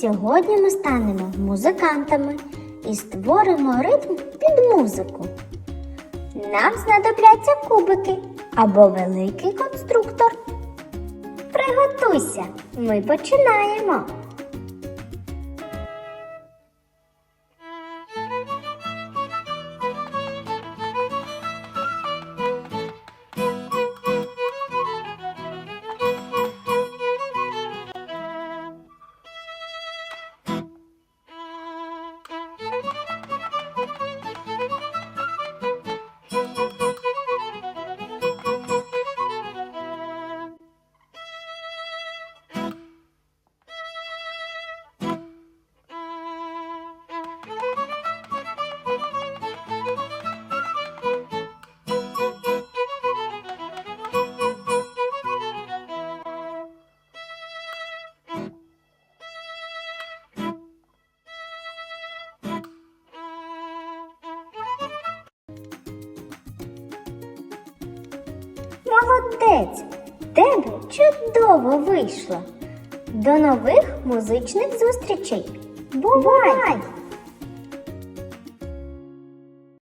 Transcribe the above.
Сьогодні ми станемо музикантами і створимо ритм під музику. Нам знадобляться кубики або великий конструктор. Приготуйся, ми починаємо. Молодець! Тебе чудово вийшло. До нових музичних зустрічей. Бувай!